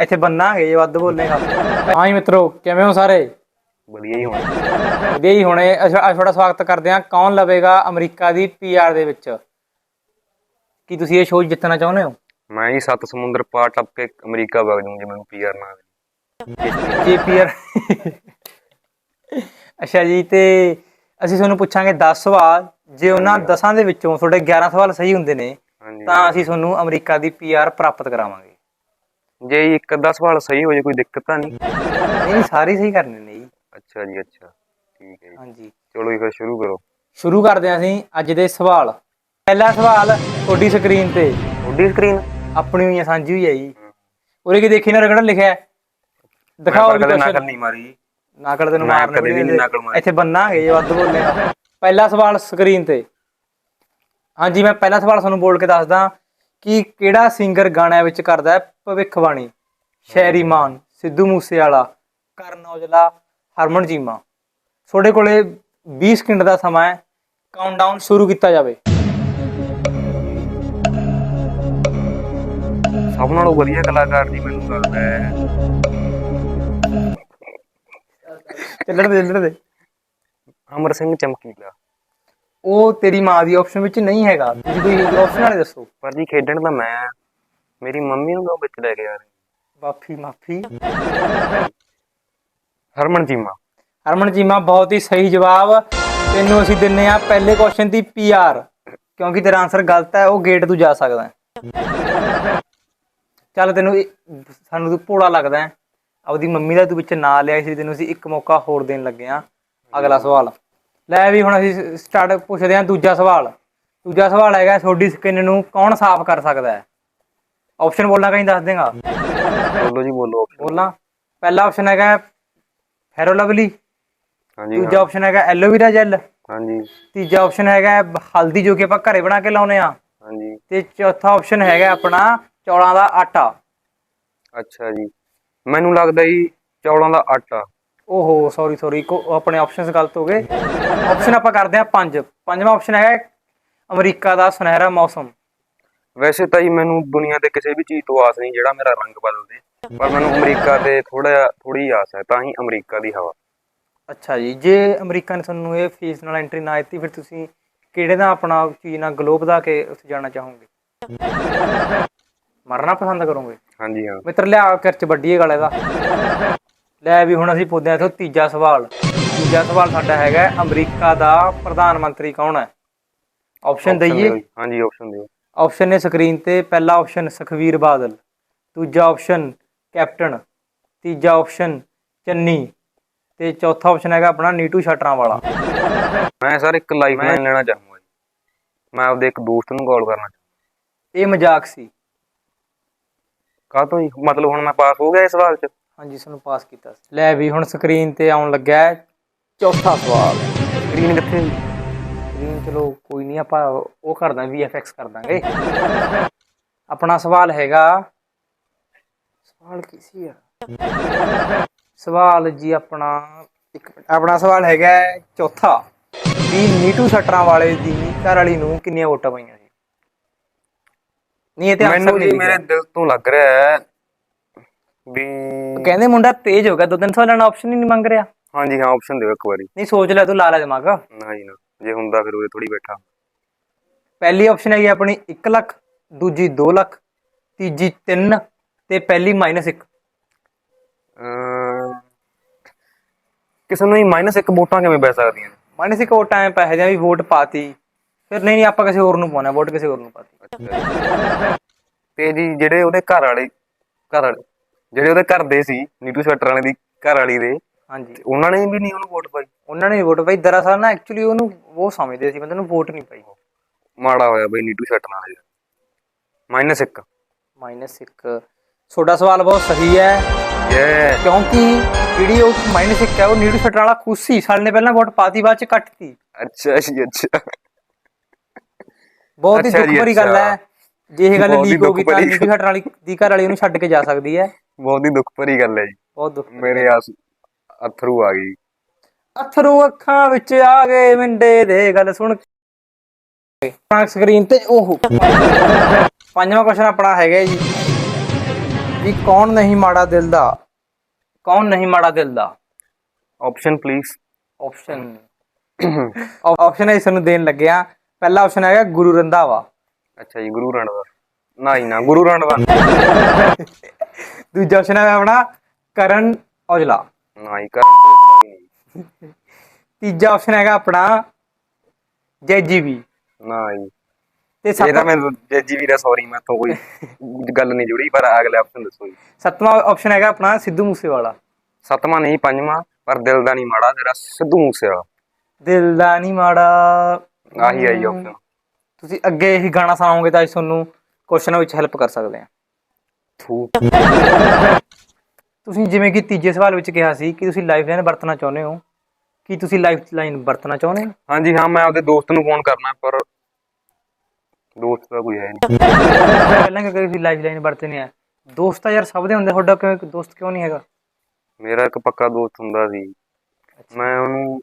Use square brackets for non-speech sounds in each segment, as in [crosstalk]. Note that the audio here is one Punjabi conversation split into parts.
ਇੱਥੇ ਬੰਨਾਂਗੇ ਜੇ ਵੱਧ ਬੋਲੇਗਾ ਹਾਂ ਜੀ ਮਿੱਤਰੋ ਕਿਵੇਂ ਹੋ ਸਾਰੇ? ਵਧੀਆ ਹੀ ਹੋਣਾ। ਵਧੀਆ ਹੀ ਹੋਣੇ ਅਸੀਂ ਅੱਜ ਤੁਹਾਡਾ ਸਵਾਗਤ ਕਰਦੇ ਹਾਂ। ਕੌਣ ਲਵੇਗਾ ਅਮਰੀਕਾ ਦੀ ਪੀਆਰ ਦੇ ਵਿੱਚ? ਕੀ ਤੁਸੀਂ ਇਹ ਸ਼ੋਅ ਜਿੱਤਣਾ ਚਾਹੁੰਦੇ ਹੋ? ਮੈਂ ਜੀ ਸੱਤ ਸਮੁੰਦਰ ਪਾਰ ਟੱਪ ਕੇ ਅਮਰੀਕਾ ਵਗ ਜਾਊਂ ਜੇ ਮੈਨੂੰ ਪੀਆਰ ਨਾ ਮਿਲੇ ਜੀ ਪੀਆਰ ਅੱਛਾ ਜੀ ਤੇ ਅਸੀਂ ਤੁਹਾਨੂੰ ਪੁੱਛਾਂਗੇ 10 ਸਵਾਲ। ਜੇ ਉਹਨਾਂ 10ਾਂ ਦੇ ਵਿੱਚੋਂ ਤੁਹਾਡੇ 11 ਸਵਾਲ ਸਹੀ ਹੁੰਦੇ ਨੇ ਤਾਂ ਅਸੀਂ ਤੁਹਾਨੂੰ ਅਮਰੀਕਾ ਦੀ ਪੀਆਰ ਪ੍ਰਾਪਤ ਕਰਾਵਾਂਗੇ। ਜੇ ਜੀ ਇੱਕ ਅੱਧਾ ਸਵਾਲ ਸਹੀ ਹੋ ਜੇ ਕੋਈ ਦਿੱਕਤ ਤਾਂ ਨਹੀਂ? ਨਹੀਂ ਸਾਰੇ ਸਹੀ ਕਰਨੇ ਨੇ ਜੀ। ਅੱਛਾ ਜੀ ਅੱਛਾ। ਠੀਕ ਹੈ ਜੀ। ਹਾਂਜੀ। ਚਲੋ ਜੀ ਫਿਰ ਸ਼ੁਰੂ ਕਰੋ। ਸ਼ੁਰੂ ਕਰਦੇ ਹਾਂ ਅਸੀਂ ਅੱਜ ਦੇ ਸਵਾਲ। ਪਹਿਲਾ ਸਵਾਲ ਤੁਹਾਡੀ ਸਕਰੀਨ ਤੇ। ਉੱਡੀ ਸਕਰੀਨ ਆਪਣੀ ਹੋਈ ਹੈ, ਸਾਂਝੀ ਹੋਈ ਹੈ ਜੀ। ਉਰੇ ਕੀ ਦੇਖੀ ਨਾ ਰਗੜਾ ਲਿਖਿਆ ਹੈ? ਦਿਖਾਓ ਵੀ। ਨਕਲ ਨਹੀਂ ਮਾਰੀ। ਨਾਕਲ ਤੈਨੂੰ ਮੈਂ ਮਾਰਨ ਕਦੇ ਵੀ ਨਹੀਂ ਨਕਲ ਮਾਰੀ। ਇੱਥੇ ਬੰਨਾਂਗੇ ਜੇ ਵੱਧ ਬੋਲੇਗਾ ਪਹਿਲਾ ਸਵਾਲ ਸਕਰੀਨ ਤੇ। ਹਾਂਜੀ ਮੈਂ ਪਹਿਲਾ ਸਵਾਲ ਤੁਹਾਨੂੰ ਬੋਲ ਕੇ ਦੱਸਦਾ। ਕਿ ਕਿਹੜਾ ਸਿੰਗਰ ਗਾਣਿਆਂ ਵਿੱਚ ਕਰਦਾ ਹੈ ਭਵਿੱਖਬਾਣੀ? ਸ਼ੈਰੀ ਮਾਨ ਸਿੱਧੂ ਮੂਸੇਵਾਲਾ ਕਰਨ ਔਜਲਾ ਹਰਮਨ ਚੀਮਾ ਤੁਹਾਡੇ ਕੋਲੇ 20 ਸਕਿੰਟ ਦਾ ਸਮਾਂ ਹੈ। ਕਾਊਂਟਡਾਊਨ ਸ਼ੁਰੂ ਕੀਤਾ ਜਾਵੇ। ਸਭ ਨਾਲੋਂ ਵਧੀਆ ਕਲਾਕਾਰ ਜੀ ਮੈਨੂੰ ਲੱਗਦਾ ਹੈ। ਚੱਲਣ ਦੇ ਚੱਲਣ ਦੇ। ਅਮਰ ਸਿੰਘ ਚਮਕੀਲਾ। ਉਹ ਤੇਰੀ ਮਾਂ ਦੀ ਆਪਸ਼ਨ ਵਿੱਚ ਨਹੀਂ ਹੈਗਾ। ਤੁਸੀਂ ਕੋਈ ਆਪਸ਼ਨ ਵਾਲੇ ਦੱਸੋ। ਪਰ ਜੀ ਖੇਡਣ ਤਾਂ ਮੈਂ ਮੇਰੀ ਮੰਮੀ ਨੂੰ ਕਿਉਂ ਵਿੱਚ ਲੈ ਕੇ ਆ ਰਹੇ ਮਾਫੀ ਮਾਫੀ। ਹਰਮਨ ਚੀਮਾ ਹਰਮਨ ਚੀਮਾ ਬਹੁਤ ਹੀ ਸਹੀ ਜਵਾਬ। ਤੈਨੂੰ ਅਸੀਂ ਦਿੰਨੇ ਆ ਪਹਿਲੇ ਕੁਐਸਚਨ ਦੀ ਪੀਆਰ ਕਿਉਂਕਿ ਤੇਰਾ ਆਨਸਰ ਗਲਤ ਹੈ ਉਹ ਗੇਟ ਤੂੰ ਜਾ ਸਕਦਾ ਹੈ। ਚੱਲ ਤੈਨੂੰ ਇਹ- ਸਾਨੂੰ ਤੂੰ ਭੋਲਾ ਲੱਗਦਾ ਹੈ। ਆਪਦੀ ਮੰਮੀ ਦਾ ਤੂੰ ਵਿੱਚ ਨਾਂ ਲਿਆ ਸੀ ਤੈਨੂੰ ਅਸੀਂ ਇੱਕ ਮੌਕਾ ਹੋਰ ਦੇਣ ਲੱਗੇ ਆ ਅਗਲਾ ਸਵਾਲ। ਲੈ ਵੀ ਹੁਣ ਅਸੀਂ ਸਟਾਰਟ ਪੁੱਛਦੇ ਹਾਂ ਦੂਜਾ ਸਵਾਲ। ਦੂਜਾ ਸਵਾਲ ਹੈਗਾ ਤੁਹਾਡੀ ਸਕਿਨ ਨੂੰ ਕੌਣ ਸਾਫ਼ ਕਰ ਸਕਦਾ ਹੈ? ਆਪਸ਼ਨ ਬੋਲਣਾ ਕਹੀਂ ਦੱਸ ਦੇਗਾ? ਬੋਲੋ ਜੀ ਬੋਲੋ। ਬੋਲਾਂ। ਪਹਿਲਾ ਆਪਸ਼ਨ ਹੈਗਾ ਫੈਰੋ ਲਵਲੀ ਹਾਂਜੀ ਦੂਜਾ ਆਪਸ਼ਨ ਹੈਗਾ ਐਲੋਵੇਰਾ ਜੈਲ ਹਾਂਜੀ। ਤੀਜਾ ਆਪਸ਼ਨ ਹੈਗਾ ਹਲਦੀ ਜੋ ਕਿ ਆਪਾਂ ਘਰੇ ਬਣਾ ਕੇ ਲਾਉਨੇ ਆ ਹਾਂਜੀ। ਤੇ ਚੌਥਾ ਆਪਸ਼ਨ ਹੈਗਾ ਆਪਣਾ ਚੌਲਾਂ ਦਾ ਆਟਾ। ਅੱਛਾ ਜੀ। ਮੈਨੂੰ ਲੱਗਦਾ ਜੀ ਚੌਲਾਂ ਦਾ ਆਟਾ। ਓਹੋ ਸੌਰੀ ਸੌਰੀ ਆਪਣੇ ਆਪਸ਼ਨਸ ਗਲਤ ਹੋ ਗਏ। ਆਪਸ਼ਨ ਆਪਾਂ ਕਰਦੇ ਆ ਪੰਜ। ਪੰਜਵਾਂ ਆਪਸ਼ਨ ਹੈਗਾ ਅਮਰੀਕਾ ਦਾ ਸੁਨਹਿਰਾ ਮੌਸਮ। ਵੈਸੇ ਤਾਂ ਜੀ ਮੈਨੂੰ ਦੁਨੀਆ ਤੇ ਕਿਸੇ ਵੀ ਚੀਜ਼ ਤੋਂ ਆਸ ਨਹੀਂ ਜਿਹੜਾ ਮੇਰਾ ਰੰਗ ਬਦਲ ਦੇ ਪਰ ਮੈਨੂੰ ਅਮਰੀਕਾ ਤੇ ਥੋੜਾ ਥੋੜੀ ਆਸ ਹੈ ਤਾਂ ਹੀ ਅਮਰੀਕਾ ਦੀ ਹਵਾ। ਅੱਛਾ ਜੀ ਜੇ ਅਮਰੀਕਾ ਨੇ ਤੁਹਾਨੂੰ ਇਹ ਫੀਸ ਨਾਲ ਐਂਟਰੀ ਨਾ ਦਿੱਤੀ ਫਿਰ ਤੁਸੀਂ ਕਿਹੜੇ ਦਾ ਆਪਣਾ ਚੀਜ਼ ਨਾਲ ਗਲੋਬ ਦਾ ਕੇ ਉੱਥੇ ਜਾਣਾ ਚਾਹੋਗੇ? ਮਰਨਾ ਪਸੰਦ ਕਰੋਗੇ? ਹਾਂਜੀ ਹਾਂ। ਮਿੱਤਰ ਲਿਆ ਕਿਰਚ ਵੱਡੀ ਇਹ ਗੱਲ ਇਹਦਾ ਲੈ ਵੀ ਹੁਣ ਅਸੀਂ ਪੁੱਛਦੇ ਹਾਂ ਇੱਥੋਂ ਤੀਜਾ ਸਵਾਲ। ਤੀਜਾ ਸਵਾਲ ਸਾਡਾ ਹੈਗਾ ਹੈ, ਅਮਰੀਕਾ ਦਾ ਪ੍ਰਧਾਨ ਮੰਤਰੀ ਕੌਣ ਹੈ? ਆਪਸ਼ਨ ਦਈਏ। ਹਾਂਜੀ ਆਪਸ਼ਨ ਦਿਓ। ਆਪਸ਼ਨ ਨੇ ਸਕਰੀਨ ਤੇ ਪਹਿਲਾ ਆਪਸ਼ਨ ਸੁਖਵੀਰ ਬਾਦਲ ਦੂਜਾ ਆਪਸ਼ਨ ਕੈਪਟਨ ਤੀਜਾ ਆਪਸ਼ਨ ਚੰਨੀ ਤੇ ਚੌਥਾ ਆਪਸ਼ਨ ਹੈਗਾ ਆਪਣਾ ਨੀਟੂ ਸ਼ਟਰਾਂ ਵਾਲਾ ਮੈਂ ਸਰ ਇੱਕ ਲਾਈਫ ਲਾਈਨ ਲੈਣਾ ਚਾਹੂੰਗਾ ਜੀ। ਮੈਂ ਆਪਦੇ ਇੱਕ ਦੋਸਤ ਨੂੰ ਕਾਲ ਕਰਨਾ ਇਹ ਮਜ਼ਾਕ ਸੀ। ਕਾਹ ਤੋਂ ਜੀ? ਮਤਲਬ ਹੁਣ ਮੈਂ ਪਾਸ ਹੋ ਗਿਆ ਇਸ ਸਵਾਲ 'ਚ। ਹਾਂਜੀ ਸਾਨੂੰ ਪਾਸ ਕੀਤਾ ਸੀ। ਲੈ ਵੀ ਹੁਣ ਸਕਰੀਨ ਤੇ ਆਉਣ ਲੱਗਾ ਹੈ। ਚੌਥਾ ਸਵਾਲ। ਸਕਰੀਨ ਕਿੱਥੇ? ਸਕਰੀਨ ਚਲੋ ਕੋਈ ਨਹੀਂ ਆਪਾਂ ਉਹ ਕਰ ਦਾਂਗੇ VFX ਕਰ ਦਾਂਗੇ। ਆਪਣਾ ਸਵਾਲ ਹੈਗਾ। ਸਵਾਲ ਕੀ ਸੀ ਯਾਰ? ਸਵਾਲ ਜੀ ਆਪਣਾ ਇੱਕ ਮਿੰਟ ਆਪਣਾ ਸਵਾਲ ਹੈਗਾ ਚੌਥਾ। ਵੀ ਨੀਟੂ ਸਟਰਾਂ ਵਾਲੇ ਦੀ ਘਰ ਵਾਲੀ ਨੂੰ ਕਿੰਨੀਆਂ ਵੋਟਾਂ ਪਈਆਂ ਸੀ ਨਹੀਂ ਇਹ ਤੇ ਆਨਸਰ ਮੈਨੂੰ ਜੀ ਮੇਰੇ ਦਿਲ ਤੋਂ ਲੱਗ ਰਿਹਾ ਹੈ ਵੀ ਕਹਿੰਦੇ ਮੁੰਡਾ ਤੇਜ਼ ਹੋ ਗਿਆ ਦੋ ਤਿੰਨ ਸਵਾਲਾਂ ਨਾਲ ਆਪਸ਼ਨ ਹੀ ਨਹੀਂ ਮੰਗ ਰਿਹਾ। ਹਾਂਜੀ ਹਾਂ ਆਪਸ਼ਨ ਦਿਓ ਇੱਕ ਵਾਰੀ। ਨਹੀਂ ਸੋਚ ਲੈ ਤੂੰ ਲਾ ਲੈ ਦਿਮਾਗ। ਨਾ ਜੀ ਨਾ। ਜੇ ਹੁੰਦਾ ਫਿਰ ਉਹਦੇ ਥੋੜੀ ਬੈਠਾ। ਪਹਿਲੀ ਆਪਸ਼ਨ ਹੈਗੀ ਆਪਣੀ 1 ਲੱਖ ਦੂਜੀ 2 ਲੱਖ ਤੀਜੀ 3 ਤੇ ਪਹਿਲੀ -1 ਅਮ, ਕਿਸੇ ਨੂੰ ਹੀ ਮਾਈਨਸ ਇੱਕ ਵੋਟਾਂ ਕਿਵੇਂ ਪੈ ਸਕਦੀਆਂ? ਮਾਈਨਸ ਇੱਕ ਵੋਟਾਂ ਐ ਪੈਸੇ ਜਾਂ ਵੀ ਵੋਟ ਪਾਤੀ। ਫਿਰ ਨਹੀਂ ਨਹੀਂ ਆਪਾਂ ਕਿਸੇ ਹੋਰ ਨੂੰ ਪਾਉਣਾ ਵੋਟ ਕਿਸੇ ਹੋਰ ਨੂੰ ਪਾਤੀ। ਤੇ ਜੀ ਜਿਹੜੇ ਉਹਦੇ ਘਰ ਵਾਲੇ ਘਰ ਵਾਲੇ ਜਿਹੜੇ ਉਹਦੇ ਘਰ ਦੇ ਸੀ ਨੀਟੂ ਸਵੈਟਰ ਵਾਲੇ ਦੀ ਘਰ ਵਾਲੀ ਦੇ ਹਾਂਜੀ। ਉਹਨਾਂ ਨੇ ਵੀ ਨਹੀਂ ਉਹਨੂੰ ਵੋਟ ਪਾਈ। ਉਹਨਾਂ ਨੇ ਵੋਟ ਪਾਈ। ਦਰਅਸਲ ਨਾ ਐਕਚੁਅਲੀ ਉਹਨੂੰ ਉਹ ਸਮਝਦੇ ਸੀ ਮਤਲਬ ਉਹਨੂੰ ਵੋਟ ਨਹੀਂ ਪਾਈ। ਮਾੜਾ ਹੋਇਆ ਬਈ ਨੀਟੂ ਸਵੈਟਰ ਵਾਲੇ ਦਾ ਮਾਈਨਸ ਇੱਕ। ਮਾਈਨਸ ਇੱਕ। ਤੁਹਾਡਾ ਸਵਾਲ ਬਹੁਤ ਸਹੀ ਹੈ। ਯੇ ਕਿਉਂਕਿ ਜਿਹੜੀ ਉਹ ਮਾਈਨਸ ਇੱਕ ਹੈ ਉਹ ਨੀਡੂ ਸਟਰ ਵਾਲਾ ਖੁਸ਼ੀ ਸਾਲ ਨੇ ਪਹਿਲਾਂ ਵੋਟ ਪਾਤੀ ਬਾਅਦ ਚ ਕੱਟਤੀ ਅੱਛਾ ਜੀ ਅੱਛਾ। ਬਹੁਤ ਹੀ ਅੱਛਾ ਦੁੱਖ ਜੀ, ਭਰੀ ਗੱਲ ਅੱਛਾ। ਹੈ। ਜੇ ਇਹ ਗੱਲ ਬਹੁਤ ਹੀ ਲੀਕ ਹੋ ਗਈ ਦੁੱਖ ਤਾਂ ਭਰੀ ਨੀਡੂ ਸਟਰ ਵਾਲੀ ਦੀ ਘਰ ਵਾਲੀ ਉਹਨੂੰ ਛੱਡ ਕੇ ਜਾ ਸਕਦੀ ਹੈ। ਬਹੁਤ ਹੀ ਦੁੱਖ ਭਰੀ ਗੱਲ ਹੈ ਜੀ। ਬਹੁਤ ਦੁੱਖ ਮੇਰੇ ਆਸ ਅਥਰੂ ਆ ਗਈ। ਅਥਰੂ ਅੱਖਾਂ ਵਿੱਚ ਆ ਗਏ ਮਿੰਡੇ ਦੇ ਗੱਲ ਸੁਣ ਕੇ। ਸਕਰੀਨ ਤੇ ਉਹ। ਪੰਜਵਾਂ ਕੁਐਸਚਨ ਆਪਣਾ ਹੈਗਾ ਜੀ। ਵੀ ਕੌਣ ਨਹੀਂ ਮਾੜਾ ਦਿਲ ਦਾ? ਕੌਣ ਨਹੀਂ ਮਾੜਾ ਦਿਲ ਦਾ? ਆਪਸ਼ਨ ਪਲੀਜ਼ ਆਪਸ਼ਨ ਆਪਸ਼ਨ ਹੈ ਸਾਨੂੰ ਦੇਣ ਲੱਗਿਆ ਪਹਿਲਾ ਆਪਸ਼ਨ ਹੈਗਾ ਗੁਰੂ ਰੰਧਾਵਾ। ਅੱਛਾ ਜੀ ਗੁਰੂ ਰਣਵਾ ਨਾ ਹੀ ਨਾ ਗੁਰੂ ਰਣਵਾ [laughs] ਦੂਜਾ ਆਪਸ਼ਨ ਹੈ ਆਪਣਾ ਕਰਨ ਔਜਲਾ। ਨਾ ਹੀ ਕਰਨ ਵੀ ਨਹੀਂ। ਤੀਜਾ ਆਪਸ਼ਨ ਹੈਗਾ ਆਪਣਾ ਜੈਜੀਬੀ। ਨਾ ਹੀ ਤੇ ਇਹ ਤਾਂ ਸੱਤ ਮੈਂ ਜੱਜੀ ਵੀਰਾ ਸੌਰੀ ਮੈਂ ਤੋਂ ਕੋਈ ਗੱਲ ਨਹੀਂ ਜੁੜੀ ਪਰ ਅਗਲੇ ਆਪਸ਼ਨ ਦੱਸੋ ਜੀ। ਸੱਤਵਾਂ ਆਪਸ਼ਨ ਹੈਗਾ ਆਪਣਾ ਸਿੱਧੂ ਮੂਸੇਵਾਲਾ। ਸੱਤਵਾਂ ਨਹੀਂ ਪੰਜਵਾਂ ਪਰ ਦਿਲ ਦਾ ਨਹੀਂ ਮਾੜਾ ਤੇਰਾ ਸਿੱਧੂ ਮੂਸੇ ਵਾਲਾ ਦਿਲ ਦਾ ਨਹੀਂ ਮਾੜਾ। ਆਹੀ ਆਈ ਆਪਸ਼ਨ ਤੁਸੀਂ ਅੱਗੇ ਇਹੀ ਗਾਣਾ ਸੁਣਾਓਗੇ ਤਾਂ ਅਸੀਂ ਤੁਹਾਨੂੰ ਕੁਐਸਚਨਾਂ ਵਿੱਚ ਹੈਲਪ ਕਰ ਸਕਦੇ ਹਾਂ। ਥੂ ਤੁਸੀਂ ਜਿਵੇਂ ਕਿ ਤੀਜੇ ਸਵਾਲ ਵਿੱਚ ਕਿਹਾ ਸੀ ਕਿ ਤੁਸੀਂ ਲਾਈਫ ਲਾਈਨ ਵਰਤਣਾ ਚਾਹੁੰਦੇ ਹੋ ਕੀ ਤੁਸੀਂ ਲਾਈਫ ਲਾਈਨ ਵਰਤਣਾ ਚਾਹੁੰਦੇ ਹੋ? ਹਾਂਜੀ ਹਾਂ ਮੈਂ ਆਪਦੇ ਦੋਸਤ ਨੂੰ ਫੋਨ ਕਰਨਾ ਪਰ ਦੋਸਤ ਤਾਂ ਕੋਈ ਹੈ ਨਹੀਂ। ਪਹਿਲਾਂ ਕਿ ਤੁਸੀਂ ਲਾਈਫ ਲਾਈਨ ਵਰਤਣੀ ਹੈ ਦੋਸਤ ਤਾਂ ਯਾਰ ਸਭ ਦੇ ਹੁੰਦੇ ਤੁਹਾਡਾ ਕਿਉਂ ਦੋਸਤ ਕਿਉਂ ਨਹੀਂ ਹੈਗਾ? ਮੇਰਾ ਇੱਕ ਪੱਕਾ ਦੋਸਤ ਹੁੰਦਾ ਸੀ। ਮੈਂ ਉਹਨੂੰ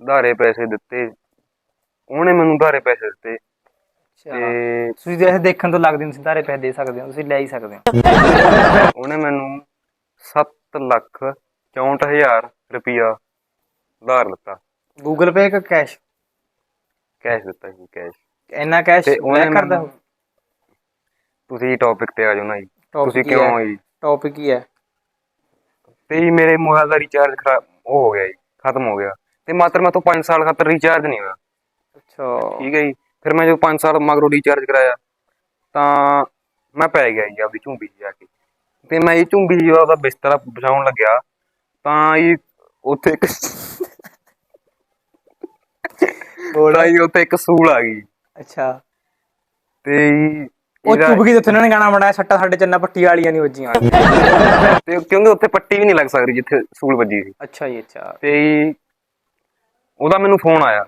ਧਾਰੇ ਪੈਸੇ ਦਿੱਤੇ। ਉਹਨੇ ਮੈਨੂੰ ਧਾਰੇ ਪੈਸੇ ਦਿੱਤੇ। ਤੇ ਤੁਸੀਂ ਜੇ ਦੇਖਣ ਤੋਂ ਲੱਗਦੇ ਹੋ ਤੁਸੀਂ ਸਾਰੇ ਪੈਸੇ ਦੇ ਸਕਦੇ ਹੋ ਤੁਸੀਂ ਲੈ ਹੀ ਸਕਦੇ ਹੋ। ਉਹਨੇ ਮੈਨੂੰ 7 ਲੱਖ 64000 ਰੁਪਿਆ ਧਾਰ ਦਿੱਤਾ। ਗੂਗਲ ਪੇ ਕਿ ਕੈਸ਼ ਕੈਸ਼ ਦਿੱਤਾ ਸੀ ਕੈਸ਼ ਇੰਨਾ ਕੈਸ਼ ਤੇ ਉਹਨੇ ਕਰਦਾ ਮੈਨੂੰ- ਤੁਸੀਂ ਟੌਪਿਕ ਤੇ ਆ ਜਾਓ ਨਾ ਜੀ। Topic ਤੁਸੀਂ ਕੀ ਕਿਉਂ ਹੈ? ਜੀ? ਟੌਪਿਕ ਹੀ ਹੈ? ਤੇ ਜੀ ਮੇਰੇ ਮੋਬਾਈਲ ਦਾ ਰੀਚਾਰਜ ਖਰਾਬ ਉਹ ਹੋ ਗਿਆ ਜੀ ਖਤਮ ਹੋ ਗਿਆ। ਤੇ ਮਾਤਰ ਮੈਂ ਤੋਂ 5 ਸਾਲ ਖਾਤਰ ਰੀਚਾਰਜ ਨਹੀਂ ਹੋਇਆ। ਅੱਛਾ। ਠੀਕ ਹੈ ਜੀ। ਫਿਰ ਮੈਂ ਜੋ 5 ਸਾਲ ਮਗਰੋਂ ਰੀਚਾਰਜ ਕਰਾਇਆ ਤਾਂ ਮੈਂ ਪੈ ਗਿਆ ਜੀ ਆਪਦੀ ਝੁੰਬੀ 'ਚ ਜਾ ਕੇ। ਤੇ ਮੈਂ ਇਹ ਝੁੰਬੀ ਜੀ ਉਹਦਾ ਬਿਸਤਰਾ ਵਿਛਾਉਣ ਲੱਗਿਆ ਤਾਂ ਇਹ ਉੱਥੇ ਇੱਕ ਬੋਲਾ। ਹੀ ਉੱਥੇ ਇੱਕ ਸੂਲ ਆ ਗਈ। ਅੱਛਾ। ਤੇ ਜੀ ਉਹ ਚੁੱਪ ਗਈ ਉੱਥੇ ਉਹਨਾਂ ਨੇ ਗਾਣਾ ਬਣਾਇਆ ਸੱਟਾ ਸਾਡੇ ਚੰਨਾ ਪੱਟੀ ਵਾਲੀਆਂ ਨਹੀਂ ਵੱਜੀਆਂ। ਤੇ ਕਿਉਂਕਿ ਉੱਥੇ ਪੱਟੀ ਵੀ ਨਹੀਂ ਲੱਗ ਸਕਦੀ ਜਿੱਥੇ ਸੂਲ ਵੱਜੀ ਸੀ। ਅੱਛਾ ਜੀ ਅੱਛਾ। ਤੇ ਜੀ ਉਹਦਾ ਮੈਨੂੰ ਫੋਨ ਆਇਆ।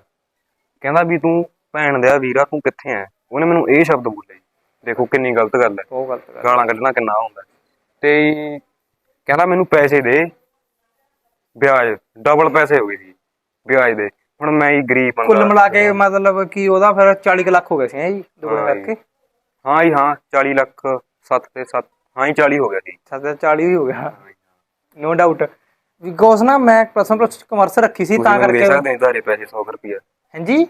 ਕਹਿੰਦਾ ਵੀ ਤੂੰ ਭੈਣ ਦਿਆ ਵੀਰਾ ਤੂੰ ਕਿੱਥੇ ਐ? ਉਹਨੇ ਮੈਨੂੰ ਇਹ ਸ਼ਬਦ ਬੋਲੇ ਜੀ। ਦੇਖੋ ਕਿੰਨੀ ਗਲਤ ਗੱਲ ਹੈ। ਬਹੁਤ ਗਲਤ ਗੱਲ ਗਾਲਾਂ ਕੱਢਣਾ ਕਿੰਨਾ ਹੁੰਦਾ ਹੈ। ਤੇ ਜੀ ਕਹਿੰਦਾ ਮੈਨੂੰ ਪੈਸੇ ਦੇ। ਵਿਆਜ ਡਬਲ ਪੈਸੇ ਹੋ ਗਏ ਸੀ। ਵਿਆਜ ਦੇ। ਹੁਣ ਮੈਂ ਹੀ ਗਰੀਬ ਬੰਦਾ। ਕੁੱਲ ਮਿਲਾ ਕੇ ਮਤਲਬ ਕਿ ਉਹਦਾ ਫਿਰ 40 ਕੁ ਲੱਖ ਹੋ ਗਏ ਸੀ ਹੈਂ ਜੀ ਦੁਗਣੇ ਹਾਂ ਜੀ। ਕਰਕੇ। ਹਾਂ ਜੀ ਹਾਂ 40 ਲੱਖ 7 ਤੇ 7 ਹਾਂ ਜੀ 40 ਹੋ ਗਿਆ ਸੀ। ਸਾਡਾ 40 ਹੀ ਹੋ ਗਿਆ ਨੋ ਡਾਊਟ ਬਿਕੋਜ਼ ਨਾ ਮੈਂ ਪਰਸਨਲ ਕਮਰਸ ਰੱਖੀ ਸੀ ਤਾਂ ਮੈਨੂੰ ਦੇ ਕਰਕੇ ਸਕਦੇ ਹੋ ਧਾਰੇ ਪੈਸੇ 100 ਰੁਪਏ ਹਾਂਜੀ?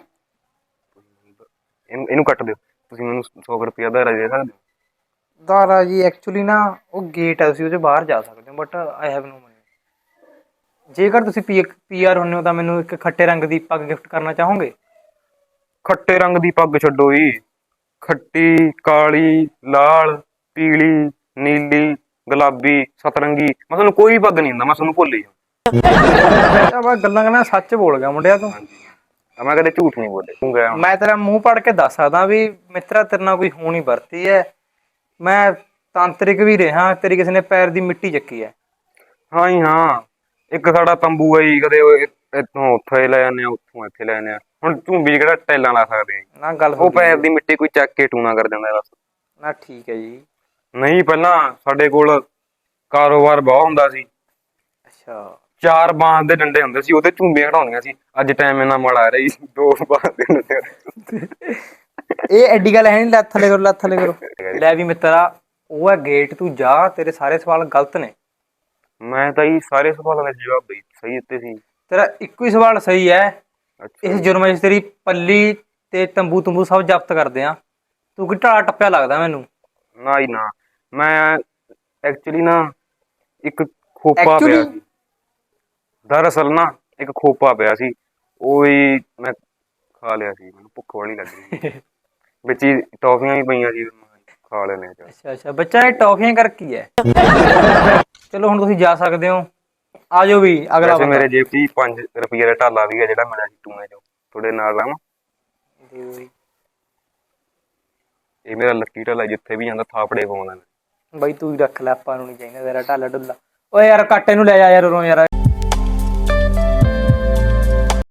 ਇਹਨੂੰ ਇਹਨੂੰ ਕੱਟ ਦਿਓ। ਤੁਸੀਂ ਮੈਨੂੰ 100 ਰੁਪਏ ਧਾਰਾ ਦੇ ਸਕਦੇ ਹੋ। ਦਾਰਾ ਜੀ ਐਕਚੁਅਲੀ ਨਾ ਉਹ ਗੇਟ ਹੈ ਤੁਸੀਂ ਉਹਦੇ ਬਾਹਰ ਜਾ ਸਕਦੇ ਹੋ but I have no money ਜੇਕਰ ਤੁਸੀਂ ਪੀਆਰ ਹੁੰਨੇ ਹੋ ਤਾਂ ਮੈਨੂੰ ਇੱਕ ਖੱਟੇ ਰੰਗ ਦੀ ਪੱਗ ਗਿਫਟ ਕਰਨਾ ਚਾਹੋਗੇ? ਖੱਟੇ ਰੰਗ ਦੀ ਪੱਗ ਛੱਡੋ ਜੀ। ਖੱਟੀ ਕਾਲੀ ਲਾਲ ਪੀਲੀ ਨੀਲੀ ਗੁਲਾਬੀ ਸਤਰੰਗੀ। ਮੈਂ ਤੁਹਾਨੂੰ ਕੋਈ ਪੱਗ ਨਹੀਂ ਹੁੰਦਾ ਮੈਂ ਤੁਹਾਨੂੰ ਭੁੱਲ ਹੀ। ਆ ਬਾ ਗੱਲਾਂ ਕਰਨਾ ਸੱਚ ਬੋਲ ਗਿਆ ਮੁੰਡਿਆ ਤਾਂ। ਮੈਂ ਕਦੇ ਝੂਠ ਨਹੀਂ ਬੋਲੇ ਤੂੰ ਗਿਆ ਮੈਂ ਤੇਰਾ ਮੂੰਹ ਪੜ ਕੇ ਦੱਸ ਸਕਦਾ ਵੀ ਮਿੱਤਰਾ ਤੇਰੇ ਨਾਲ ਕੋਈ ਹੋਣੀ ਵਰਤੀ ਹੈ ਮੈਂ ਤਾਂਤਰਿਕ ਵੀ ਰਿਹਾ ਤੇਰੀ ਕਿਸੇ ਨੇ ਪੈਰ ਦੀ ਮਿੱਟੀ ਚੱਕੀ ਹੈ ਹਾਂ ਜੀ ਹਾਂ। ਇੱਕ ਸਾਡਾ ਤੰਬੂ ਹੈ ਜੀ ਕਦੇ ਇੱਥੋਂ ਉੱਥੇ ਲੈ ਜਾਂਦੇ ਆ ਉੱਥੋਂ ਇੱਥੇ ਲੈ ਜਾਂਦੇ ਆ। ਹੁਣ ਝੂੰਬੀ ਕਿਹੜਾ ਟੈਲਾਂ ਲਾ ਸਕਦੇ ਆ? ਨਾ ਗੱਲ ਉਹ ਪੈਰ ਦੀ ਮਿੱਟੀ ਕੋਈ ਚੱਕ ਕੇ ਟੂਣਾ ਕਰ ਜਾਂਦਾ ਬਸ। ਨਾ ਠੀਕ ਹੈ ਜੀ। ਨਹੀਂ ਪਹਿਲਾਂ ਸਾਡੇ ਕੋਲ ਕਾਰੋਬਾਰ ਬਹੁਤ ਹੁੰਦਾ ਸੀ। ਅੱਛਾ। ਚਾਰ ਬਾਂਸ ਦੇ ਡੰਡੇ ਹੁੰਦੇ ਸੀ ਉਹਦੇ ਝੂੰਬੀਆਂ ਖੜਾਉਂਦੀਆਂ ਸੀ। ਅੱਜ ਟਾਈਮ ਇਹਨਾਂ ਮਾੜਾ ਆ ਰਹੀ ਦੋ ਬਾਂਸ ਦੇ ਡੰਡੇ ਇਹ ਐਡੀ ਗੱਲ ਹੈ ਨਹੀਂ ਲੱਤ ਥੱਲੇ ਕਰੋ ਲੱਤ ਥੱਲੇ ਕਰੋ। [laughs] ਲੈ ਵੀ ਮਿੱਤਰਾ ਉਹ ਹੈ ਗੇਟ ਤੂੰ ਜਾ ਤੇਰੇ ਸਾਰੇ ਸਵਾਲ ਗਲਤ ਨੇ। ਮੈਂ ਤਾਂ ਜੀ ਸਾਰੇ ਸਵਾਲਾਂ ਦੇ ਜਵਾਬ ਦੇ ਸਹੀ ਦਿੱਤੇ ਸੀ। ਤੇਰਾ ਇੱਕੋ ਹੀ ਸਵਾਲ ਸਹੀ ਹੈ। ਇਸ ਜੁਰਮ ਵਿੱਚ ਤੇਰੀ ਪੱਲੀ ਤੇ ਤੰਬੂ ਤੰਬੂ ਸਭ ਜ਼ਬਤ ਕਰਦੇ ਆ। ਤੂੰ ਕਿ ਢਾਲਾ ਟੱਪਿਆ ਲੱਗਦਾ ਮੈਨੂੰ? ਨਾ ਹੀ ਨਾ ਮੈਂ ਐਕਚੁਅਲੀ ਨਾ ਇੱਕ ਖੋਪਾ ਪਿਆ? ਸੀ। ਦਰਅਸਲ ਨਾ ਇੱਕ ਖੋਪਾ ਪਿਆ ਸੀ ਉਹ ਹੀ ਮੈਂ ਖਾ ਲਿਆ ਸੀ ਮੈਨੂੰ ਭੁੱਖ ਵਾਲੀ ਲੱਗ ਰਹੀ ਸੀ [laughs] ਵਿੱਚ ਹੀ ਟੌਫੀਆਂ ਵੀ ਪਈਆਂ ਸੀ ਮੈਂ ਖਾ ਲੈਣੇ ਚਾ ਅੱਛਾ ਅੱਛਾ ਬੱਚਾ ਇਹ ਟੌਫੀਆਂ ਕਰ ਕੀ ਹੈ। ਚਲੋ ਹੁਣ ਤੁਸੀਂ ਜਾ ਸਕਦੇ ਹੋ। ਆ ਜਾਓ ਵੀ ਅਗਲਾ ਵੈਸੇ ਬੰਦਾ। ਮੇਰੇ ਜੇਬ 'ਚ 5 ਰੁਪਏ ਦਾ ਢਾਲਾ ਵੀ ਹੈ ਜਿਹੜਾ ਮਿਲਿਆ ਸੀ ਟੂਨੇ 'ਚੋਂ। ਤੁਹਾਡੇ ਨਾਲ ਲਾਵਾਂ ਦਿਓ ਜੀ। ਇਹ ਮੇਰਾ ਲੱਕੀ ਢਾਲਾ ਜਿੱਥੇ ਵੀ ਜਾਂਦਾ ਥਾਪੜੇ ਪਾਉਂਦਾ ਮੈਂ। ਬਾਈ ਤੂੰ ਹੀ ਰੱਖ ਲੈ ਆਪਾਂ ਨੂੰ ਨਹੀਂ ਚਾਹੀਦਾ ਤੇਰਾ ਢਾਲਾ ਢੁੱਲਾ ਓਏ ਯਾਰ ਕੱਟ ਇਹਨੂੰ ਲੈ ਜਾ ਯਾਰ ਉਰੋਂ ਯਾਰ।